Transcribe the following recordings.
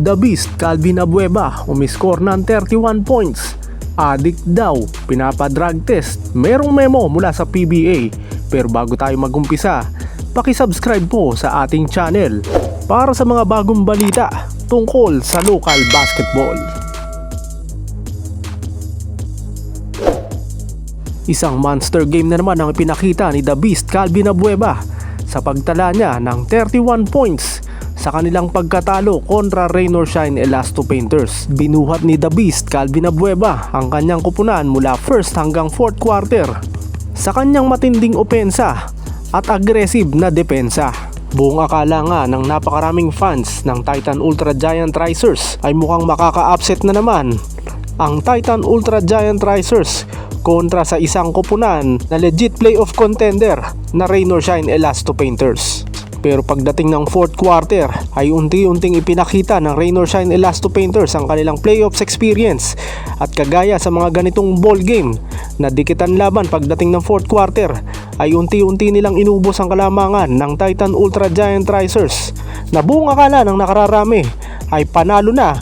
The Beast Calvin Abueva umiscore ng 31 points. Addict daw, pinapadrug test. Merong memo mula sa PBA. Pero bago tayo magumpisa, pakisubscribe po sa ating channel para sa mga bagong balita tungkol sa local basketball. Isang monster game na naman ang pinakita ni The Beast Calvin Abueva sa pagtala niya ng 31 points sa kanilang pagkatalo kontra Rain or Shine Elasto Painters. Binuhat ni The Beast Calvin Abueva ang kanyang kupunan mula first hanggang fourth quarter sa kanyang matinding opensa at aggressive na depensa. Buong akala nga ng napakaraming fans ng Titan Ultra Giant Risers ay mukhang makaka-upset na naman ang Titan Ultra Giant Risers kontra sa isang koponan na legit playoff contender na Rain or Shine Elasto Painters. Pero pagdating ng fourth quarter ay unti-unting ipinakita ng Rain or Shine Elasto Painters ang kanilang playoffs experience. At kagaya sa mga ganitong ball game na dikitan laban pagdating ng fourth quarter ay unti-unti nilang inubos ang kalamangan ng Titan Ultra Giant Risers na buong akala ng nakararami ay panalo na.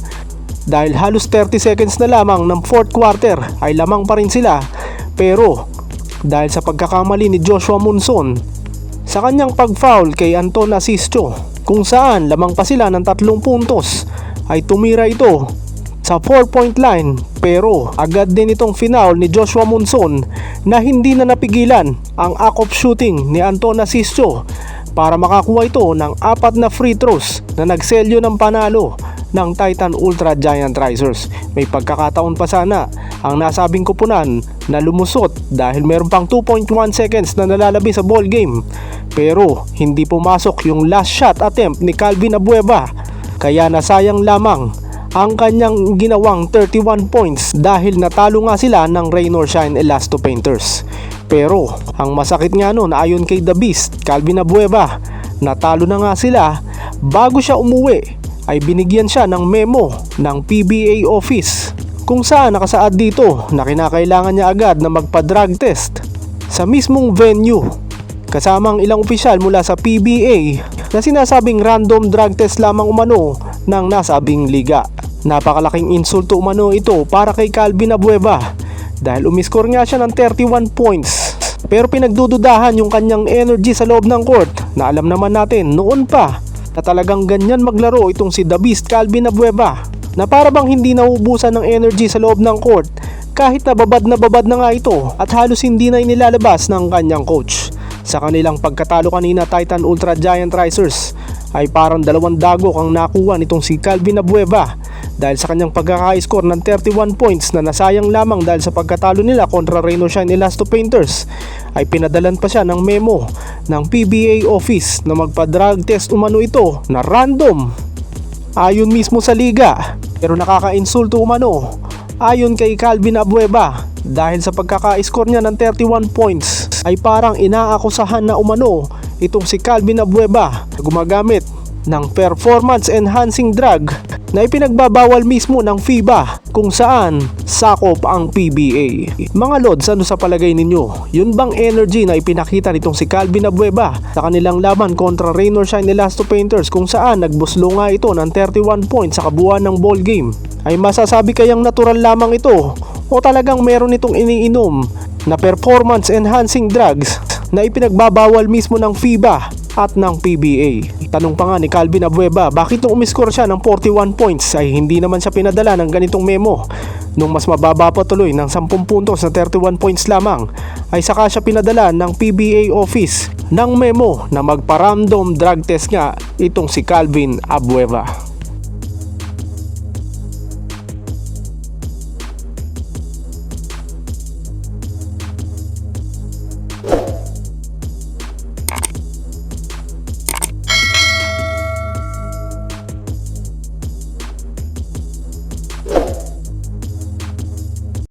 Dahil halos 30 seconds na lamang ng fourth quarter ay lamang pa rin sila. Pero dahil sa pagkakamali ni Joshua Monson sa kanyang pag-foul kay Anton Asistio kung saan lamang pa sila ng tatlong puntos ay tumira ito sa 4 point line. Pero agad din itong final ni Joshua Monson na hindi na napigilan ang of shooting ni Anton Asistio para makakuha ito ng apat na free throws na nagselyo ng panalo ng Titan Ultra Giant Risers. May pagkakataon pa sana ang nasabing kupunan na lumusot dahil meron pang 2.1 seconds na nalalabi sa ball game. Pero hindi pumasok yung last shot attempt ni Calvin Abueva kaya nasayang lamang ang kanyang ginawang 31 points dahil natalo nga sila ng Rain or Shine Elasto Painters. Pero ang masakit nga nun ayon kay The Beast, Calvin Abueva, natalo na nga sila bago siya umuwi ay binigyan siya ng memo ng PBA office kung saan nakasaad dito na kinakailangan niya agad na magpa-drug test sa mismong venue kasamang ilang opisyal mula sa PBA na sinasabing random drug test lamang umano ng nasabing liga. Napakalaking insulto umano ito para kay Calvin Abueva dahil umiskor nga siya ng 31 points pero pinagdududahan yung kanyang energy sa loob ng court na alam naman natin noon pa na talagang ganyan maglaro itong si The Beast Calvin Abueva na para bang hindi nauubusan ng energy sa loob ng court kahit na babad na babad na nga ito at halos hindi na inilalabas ng kanyang coach. Sa kanilang pagkatalo kanina Titan Ultra Giant Risers ay parang dalawang dagok ang nakuha nitong si Calvin Abueva dahil sa kanyang pagkaka-score ng 31 points na nasayang lamang dahil sa pagkatalo nila kontra Reno Shine Elasto Painters ay pinadalan pa siya ng memo ng PBA office na magpa-drug test umano ito na random. Ayon mismo sa liga pero nakaka-insulto umano. Ayon kay Calvin Abueva dahil sa pagkaka-score niya ng 31 points ay parang inaakusahan na umano itong si Calvin Abueva na gumagamit ng performance enhancing drug na ipinagbabawal mismo ng FIBA kung saan sakop ang PBA. Mga Lods, ano sa palagay ninyo? Yun bang energy na ipinakita nitong si Calvin Abueva sa kanilang laban kontra Rain or Shine Elasto Painters kung saan nagbuslo nga ito ng 31 points sa kabuuan ng ball game? Ay masasabi kayang natural lamang ito o talagang meron itong iniinom na performance enhancing drugs na ipinagbabawal mismo ng FIBA at ng PBA. Tanong pa nga ni Calvin Abueva, bakit nung umiskor siya ng 41 points ay hindi naman siya pinadala ng ganitong memo? Nung mas mababa pa tuloy ng 10 puntos na 31 points lamang ay saka siya pinadala ng PBA office ng memo na magpa-random drug test nga itong si Calvin Abueva.